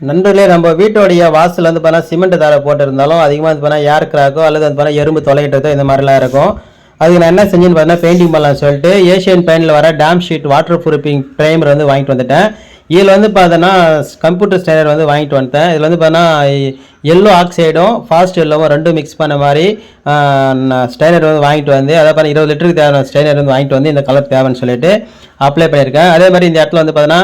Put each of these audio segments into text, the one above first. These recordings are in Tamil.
நண்பர்களே நம்ம வீட்டோடைய வாசல் வந்து பார்த்தா சிமெண்ட் தாரை போட்டிருந்தாலும் அதிகமாக வந்து பார்த்தா ஏர் கிராக்கோ அல்லது வந்து பார்த்தா எறும்பு தொலைகிட்டதோ இந்த மாதிரிலாம் இருக்கும். அதுக்கு நான் என்ன செஞ்சேன்னு பார்த்தீங்கன்னா பெயிண்டிங் பண்ணலாம்னு சொல்லிட்டு ஏஷியன் பெயிண்டில் வர damp sheet waterproofing primer வந்து வாங்கிட்டு வந்துட்டேன். இதில் வந்து பார்த்தோன்னா கம்ப்யூட்டர் ஸ்டைனர் வந்து வாங்கிட்டு வந்துட்டேன். இதில் வந்து பார்த்தோன்னா எல்லோ ஆக்சைடும் ஃபாஸ்ட் எல்லோவும் ரெண்டும் மிக்ஸ் பண்ண மாதிரி ஸ்டைனர் வந்து வாங்கிட்டு வந்து அதை பார்த்தா இருபது லிட்டருக்கு தேவையான ஸ்டைனர் வந்து வாங்கிட்டு வந்து இந்த கலர் தேவைன்னு சொல்லிட்டு அப்ளை பண்ணியிருக்கேன். அதே மாதிரி இந்த இடத்துல வந்து பார்த்தோன்னா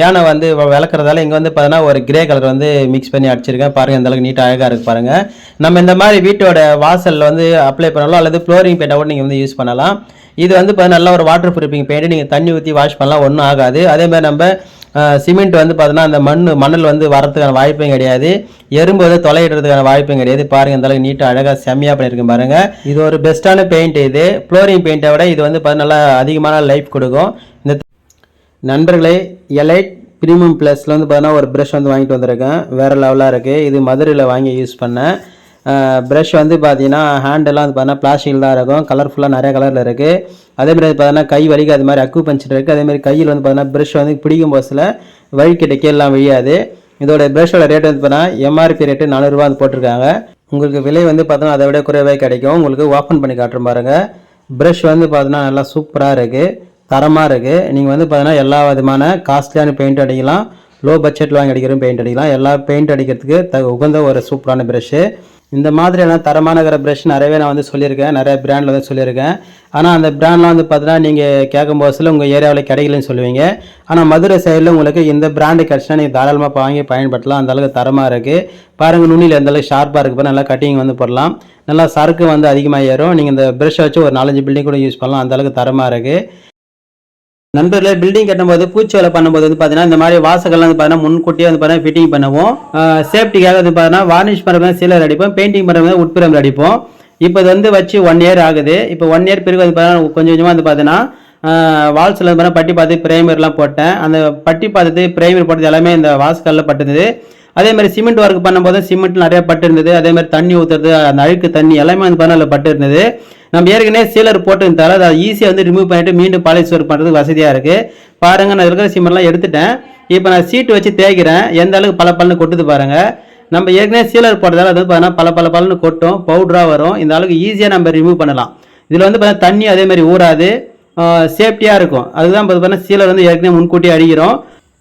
யானை வந்து விளக்குறதால இங்கே வந்து பார்த்தோன்னா ஒரு கிரே கலர் வந்து மிக்ஸ் பண்ணி அடிச்சிருக்கேன். பாருங்கள் இந்த அளவுக்கு நீட்டாக அழகாக இருக்குது பாருங்கள் நம்ம இந்த மாதிரி வீட்டோட வாசலில் வந்து அப்ளை பண்ணலாம் அல்லது ஃப்ளோரிங் பெயிண்டாக கூட நீங்கள் வந்து யூஸ் பண்ணலாம். இது வந்து பார்த்தீங்கன்னா நல்ல ஒரு வாட்டர் ப்ரூஃபிங் பெயிண்ட் நீங்கள் தண்ணி ஊற்றி வாஷ் பண்ணலாம் ஒன்றும் ஆகாது. அதே மாதிரி நம்ம சிமெண்ட் வந்து பார்த்தோன்னா அந்த மண் மணல் வந்து வர்றதுக்கான வாய்ப்பும் கிடையாது. எறும்பு வந்து தொலையிடுறதுக்கான வாய்ப்பும் கிடையாது. பாருங்கள் இந்த அளவுக்கு நீட்டாக அழகாக செம்மையாக பண்ணியிருக்கேன் பாருங்கள் இது ஒரு பெஸ்ட்டான பெயிண்ட் இது. ஃப்ளோரிங் பெயிண்ட்டை விட இது வந்து பார்த்தீங்கன்னா அதிகமான லைஃப் கொடுக்கும். இந்த நண்பர்களே எலைட் ப்ரீமியம் ப்ளஸில் வந்து பார்த்தீங்கன்னா ஒரு ப்ரஷ் வந்து வாங்கிட்டு வந்திருக்கேன். வேறு லெவலாக இருக்குது இது மதுரையில் வாங்கி யூஸ் பண்ணேன். ப்ரஷ் வந்து பார்த்தீங்கன்னா ஹேண்டெல்லாம் வந்து பார்த்தீங்கன்னா பிளாஸ்டிக் தான் இருக்கும். கலர்ஃபுல்லாக நிறைய கலரில் இருக்குது அதேமாதிரி வந்து பார்த்தீங்கன்னா கை வலிக்கு அது மாதிரி அக்கு பஞ்சிட்டு இருக்குது அதேமாதிரி கையில் வந்து பார்த்தீங்கன்னா ப்ரஷ் வந்து பிடிக்கும் போசில் வழிக்கிட்ட எல்லாம் விழியாது. இதோட ப்ரஷோட ரேட் வந்து பார்த்தீங்கன்னா எம்ஆர்பி ரேட்டு நானூறுரூவா வந்து போட்டிருக்காங்க. உங்களுக்கு விலை வந்து பார்த்தோன்னா அதை விட குறைவாக கிடைக்கும். உங்களுக்கு ஓப்பன் பண்ணி காட்டுறேன் பாருங்கள் ப்ரஷ் வந்து பார்த்தீங்கன்னா நல்லா சூப்பராக இருக்குது தரமாக இருக்குது நீங்கள் வந்து பார்த்தீங்கன்னா எல்லா விதமான காஸ்ட்லியான பெயிண்ட் அடிக்கலாம். லோ பட்ஜெட்டில் வாங்கி அடிக்கிற பெயிண்ட் அடிக்கலாம். எல்லா பெயிண்ட் அடிக்கிறதுக்கு த உகந்த ஒரு சூப்பரான ப்ரஷ்ஷு இந்த மாதிரியான தரமான இருக்கிற ப்ரஷ் நிறையவே நான் வந்து சொல்லியிருக்கேன். நிறைய பிராண்டில் வந்து சொல்லியிருக்கேன். ஆனால் அந்த பிராண்ட்லாம் வந்து பார்த்தீங்கன்னா நீங்கள் கேட்கும் போதில் உங்கள் ஏரியாவில் கிடைக்கலன்னு சொல்லுவீங்க. ஆனால் மதுரை சைடில் உங்களுக்கு இந்த பிராண்டு கிடச்சினா நீங்கள் தாராளமாக வாங்கி பயன்படுத்தலாம். அந்தளவுக்கு தரமாக இருக்குது பாருங்கள் நுண்ணியில் எந்தளவுக்கு ஷார்ப்பாக இருக்குது பாருங்க, நல்லா கட்டிங் வந்து போடலாம். நல்லா சரக்கு வந்து அதிகமாக ஏறும். நீங்கள் இந்த ப்ரெஷ்ஷை வச்சு ஒரு நாலஞ்சு பில்டிங் கூட யூஸ் பண்ணலாம். அந்த அளவுக்கு தரமாக இருக்குது நண்பர்களே பில்டிங் கட்டும்போது பூச்சி வேலை பண்ணும்போது வந்து பார்த்தீங்கன்னா இந்த மாதிரி வாசகள்லாம் வந்து பார்த்தீங்கன்னா முன்கூட்டியே வந்து பார்த்தீங்கன்னா ஃபிட்டிங் பண்ணுவோம். சேஃப்டிக்காக வந்து பார்த்தீங்கன்னா வார்னிஷ் பண்ணுறது சீலர் அடிப்போம் பெயிண்டிங் பண்ணுறது உட்புறம் அடிப்போம். இப்போ இது வந்து வச்சு ஒன் இயர் ஆகுது. இப்போ ஒன் இயர் பிறகு வந்து பார்த்தீங்கன்னா கொஞ்சம் கொஞ்சமாக வந்து பார்த்தீங்கன்னா வால்ஸில் வந்து பார்த்தீங்கன்னா பட்டி பார்த்து பிரைமர்லாம் போட்டேன். அந்த பட்டி பார்த்துட்டு பிரைமர் போட்டது எல்லாமே இந்த வாஸ்கல்ல பட்டுது அதே மாதிரி சிமெண்ட் ஒர்க் பண்ணும்போது சிமெண்ட் நிறைய பட்டு இருந்தது. அதே மாதிரி தண்ணி ஊற்றுறது அந்த அழுக்கு தண்ணி எல்லாமே வந்து பண்ணல பட்டு இருந்தது. நம்ம ஏற்கனவே சீலர் போட்டுருந்தால அதை ஈஸியாக வந்து ரிமூவ் பண்ணிட்டு மீண்டும் பாலிஷ் ஒர்க் பண்ணுறதுக்கு வசதியாக இருக்குது பாருங்கள் நான் இருக்கிற சிமெண்ட்லாம் எடுத்துட்டேன். இப்போ நான் சீட்டு வச்சு தேய்க்கிறேன். எந்த அளவுக்கு பல பலன்னு கொட்டுது பாருங்கள் நம்ம ஏற்கனவே சீலர் போட்டதால் அது வந்து பார்த்தீங்கன்னா பல பல பலன்னு கொட்டும் பவுடராக வரும். இந்த அளவுக்கு ஈஸியாக நம்ம ரிமூவ் பண்ணலாம். இதில் வந்து பார்த்தீங்கன்னா தண்ணி அதே மாதிரி ஊறாது. சேஃப்டியாக இருக்கும். அதுதான் பார்த்தீங்கன்னா சீலர் வந்து ஏற்கனவே முன்கூட்டி அடிக்கிறோம்.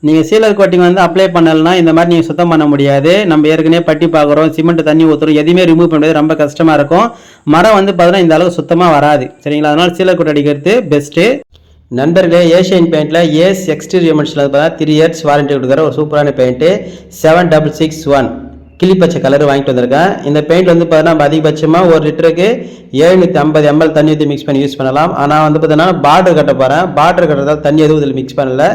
நீங்கள் சீலர் கோட்டிங் வந்து அப்ளை பண்ணலைன்னா இந்த மாதிரி நீங்கள் சுத்தம் பண்ண முடியாது. நம்ம ஏற்கனவே பட்டி பார்க்குறோம் சிமெண்ட் தண்ணி ஊற்றுறோம் எதுவுமே ரிமூவ் பண்ணுறது ரொம்ப கஷ்டமாக இருக்கும். மரம் வந்து பார்த்தீங்கன்னா இந்த அளவுக்கு சுத்தமாக வராது. சரிங்களா? அதனால் சீலர் கோட் அடிக்கிறது பெஸ்ட்டு நண்பர்களே ஏஷியன் பெயிண்டில் ஏஸ் எக்ஸ்டீரியமெண்ட்ஸில் பார்த்தா த்ரீ இயர்ஸ் வாரண்டி கொடுக்குற ஒரு சூப்பரான paint seven double six one கிளிப்பச்சை colour வாங்கிட்டு வந்திருக்கேன் இந்த பெயிண்ட் வந்து பார்த்தீங்கன்னா நம்ம அதிகபட்சமாக ஒரு லிட்டருக்கு எழுநூற்றி ஐம்பது எம்எல் தண்ணி ஊற்றி மிக்ஸ் பண்ணி யூஸ் பண்ணலாம். ஆனால் வந்து பார்த்தீங்கன்னா பார்டர் கட்ட போகிறேன் பார்டர் கட்டுறதால் தண்ணி எதுவும் இதில் மிக்ஸ் பண்ணல.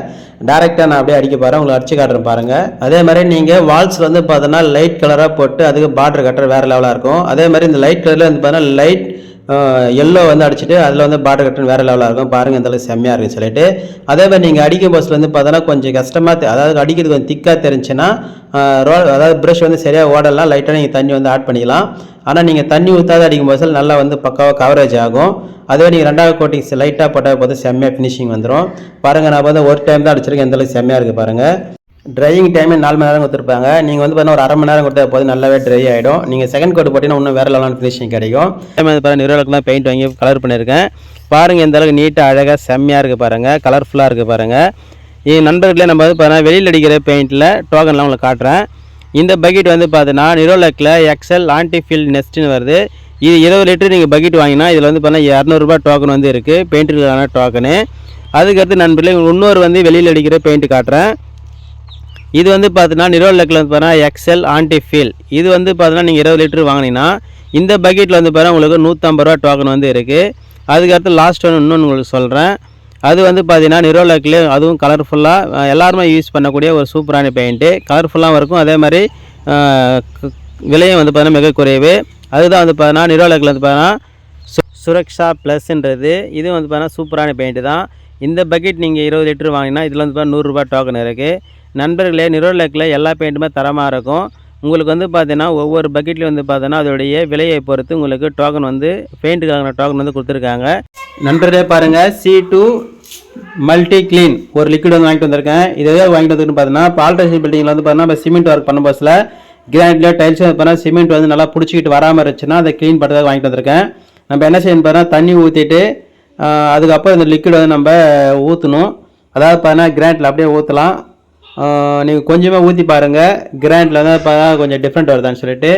டேரெக்டாக நான் அப்படியே அடிக்க போகிறேன் உங்களுக்கு அடிச்சு காட்டுறேன் பாருங்கள் அதே மாதிரி நீங்கள் வால்ஸில் வந்து பார்த்தீங்கன்னா லைட் கலராக போட்டு அதுக்கு பார்டர் கட்டுற வேறு லெவலாக இருக்கும். அதே மாதிரி இந்த லைட் கலரில் வந்து பார்த்தீங்கன்னா லைட் எல்லோ வந்து அடிச்சுட்டு அதில் வந்து பார்டர் கட்டன் வேறு லெவலாக இருக்கும். பாருங்கள் இந்த அளவுக்கு செம்மையாக இருக்குன்னு சொல்லிட்டு. அதே மாதிரி நீங்கள் அடிக்கும் பஸ்ஸில் வந்து பார்த்தோன்னா கொஞ்சம் கஷ்டமாக அதாவது அடிக்கிறது கொஞ்சம் திக்காக தெரிஞ்சுன்னா ரோல் அதாவது ப்ரஷ் வந்து சரியாக ஓடலாம் லைட்டாக நீங்கள் தண்ணி வந்து ஆட் பண்ணிக்கலாம். ஆனால் நீங்கள் தண்ணி ஊற்றாத அடிக்கும் பஸ்ஸில் நல்லா வந்து பக்காவாக கவரேஜ் ஆகும். அதே நீங்கள் ரெண்டாவது கோட்டிங்ஸ் லைட்டாக போட்டால் போது செம்மையாக ஃபினிஷிங் வந்துடும் பாருங்கள் நான் வந்து ஒரு டைம் தான் அடிச்சிருக்கேன். எந்தளவுக்கு செம்மையாக இருக்குது பாருங்கள் ட்ரையிங் டைமே நாலு மணி நேரம் கொடுத்துருப்பாங்க. நீங்கள் வந்து பார்த்தீங்கன்னா ஒரு அரை மணி நேரம் கொடுத்தா போது நல்லாவே ட்ரை ஆகிடும் நீங்கள் செகண்ட் கோட் போட்டிங்கன்னா இன்னும் வேறு லெவலான ஃபினிஷிங் கிடைக்கும். அதே மாதிரி பாருங்கள் நிறுவனத்துலாம் பெயிண்ட் வாங்கி கலர் பண்ணியிருக்கேன். பாருங்கள் எந்த அளவுக்கு நீட்டாக அழகாக செம்மையாக இருக்குது பாருங்கள் கலர்ஃபுல்லாக இருக்குது பாருங்கள் என் நண்பர்களே நம்ம வந்து பார்த்தீங்கன்னா வெளியில் அடிக்கிற பெயிண்டில் டோக்கன்லாம் உங்களுக்கு காட்டுறேன். இந்த பக்கெட் வந்து பார்த்தீங்கன்னா நிரோலக்கில் எக்ஸல் ஆன்டிஃபில் நெஸ்ட்னு வருது. இது இருபது லிட்டர் நீங்கள் பக்கெட் வாங்கினா இதில் வந்து பார்த்தீங்கன்னா இரநூறுபா டோக்கன் வந்து இருக்குது பெயிண்ட்டுக்கான டோக்கனு அதுக்கடுத்து நண்பர்களே இன்னொரு வந்து வெளியில் அடிக்கிற பெயிண்ட் காட்டுறேன். இது வந்து பார்த்தீங்கன்னா நிரோலக்கில் வந்து பார்த்தீங்கன்னா எக்ஸல் ஆன்டிஃபில் இது வந்து பார்த்தீங்கன்னா நீங்கள் இருபது லிட்டர் வாங்கினீங்கன்னா இந்த பக்கெட்டில் வந்து பார்த்தீங்கன்னா உங்களுக்கு நூற்றம்பது ரூபா டோக்கன் வந்து இருக்குது அதுக்கடுத்து லாஸ்ட் ஒன்று இன்னொன்று உங்களுக்கு சொல்கிறேன் அது வந்து பார்த்தீங்கன்னா நிரோலக்கில் அதுவும் கலர்ஃபுல்லாக எல்லாருமே யூஸ் பண்ணக்கூடிய ஒரு சூப்பரான பெயிண்ட்டு கலர்ஃபுல்லாகவும் இருக்கும் அதே மாதிரி விலையும் வந்து பார்த்தீங்கன்னா மிக குறைவு அதுதான் வந்து பார்த்தீங்கன்னா நிரோலக்கில் வந்து பார்த்தீங்கன்னா சு சுரக்ஷா ப்ளஸ்ன்றது இது வந்து பார்த்தீங்கன்னா சூப்பரான பெயிண்ட்டு தான் இந்த பக்கெட் நீங்கள் இருபது லிட்டர் வாங்கினா இதில் வந்து பார்த்தீங்கன்னா நூறுரூபா டோக்கன் இருக்குது நண்பர்களே நிரோலக்கில் எல்லா பெயிண்ட்டுமே தரமாக இருக்கும். உங்களுக்கு வந்து பார்த்தீங்கன்னா ஒவ்வொரு பக்கெட்லேயும் வந்து பார்த்தீங்கன்னா அதோடைய விலையை பொறுத்து உங்களுக்கு டோக்கன் வந்து பெயிண்ட்டுக்கான டோக்கன் வந்து கொடுத்துருக்காங்க. நண்பர்களே பாருங்கள் சி டூ மல்டி கிளீன் ஒரு லிக்விட் வந்து வாங்கிட்டு வந்திருக்கேன். இதை வாங்கிட்டு வந்திருக்குன்னு பார்த்தீங்கன்னா பால்ட்ரேஷன் பில்டிங்கில் வந்து பார்த்தீங்கன்னா இப்போ சிமெண்ட் ஒர்க் பண்ண பஸ்ஸில் கிரானைட்ல டைல்ஸ் வந்து பார்த்தீங்கன்னா சிமெண்ட் வந்து நல்லா பிடிச்சிக்கிட்டு வராமல் இருந்துச்சுன்னா அதை க்ளீன் பண்ணுறதுக்கு வாங்கிட்டு வந்திருக்கேன். நம்ம என்ன செய்யணும் பார்த்தீங்கன்னா தண்ணி ஊற்றிட்டு அதுக்கப்புறம் இந்த லிக்விட் வந்து நம்ம ஊற்றணும் அதாவது பார்த்தீங்கன்னா கிரானைட்டில் அப்படியே ஊற்றலாம் நீங்கள் கொஞ்சமாக ஊற்றி பாருங்கள் கிராண்டில் வந்து பார்த்தா கொஞ்சம் டிஃப்ரெண்ட் வருதான்னு சொல்லிட்டு.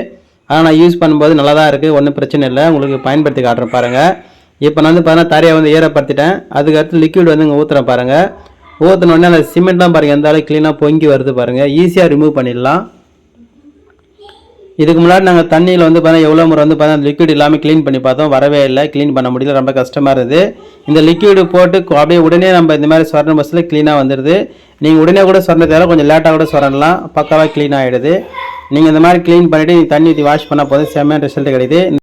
ஆனால் நான் யூஸ் பண்ணும்போது நல்லா தான் இருக்குது ஒன்றும் பிரச்சனை இல்லை. உங்களுக்கு பயன்படுத்தி காட்டுறேன் பாருங்கள் இப்போ நான் வந்து பார்த்தீங்கன்னா தரையை வந்து ஈரப்படுத்திட்டேன். அதுக்கடுத்து லிக்விட் வந்து இங்கே ஊற்றுறேன் பாருங்கள் ஊற்றுன உடனே அந்த சிமெண்ட்லாம் பாருங்கள் எந்த அளவுக்கு க்ளீனாக பொங்கி வருது பாருங்கள் ஈஸியாக ரிமூவ் பண்ணிடலாம். இதுக்கு முன்னாடி நாங்கள் தண்ணியில் வந்து பார்த்தா எவ்வளோ முறை வந்து பார்த்தா லிக்விட் இல்லாமல் க்ளீன் பண்ணி பார்த்தோம். வரவே இல்லை. க்ளீன் பண்ண முடியல. ரொம்ப கஷ்டமாக இருந்தது. இந்த லிக்விடு போட்டு அப்படியே உடனே நம்ம இந்த மாதிரி சொரண பஸ்ஸில் க்ளீனாக வந்துடுது நீங்கள் உடனே கூட சொரண தேவை கொஞ்சம் லேட்டாக கூட சொரணலாம் பக்காவாக க்ளீன் ஆகிடுது நீங்கள் இந்த மாதிரி க்ளீன் பண்ணிவிட்டு தண்ணி ஊற்றி வாஷ் பண்ணால் போதும். செம்மையான ரிசல்ட் கிடைக்குது.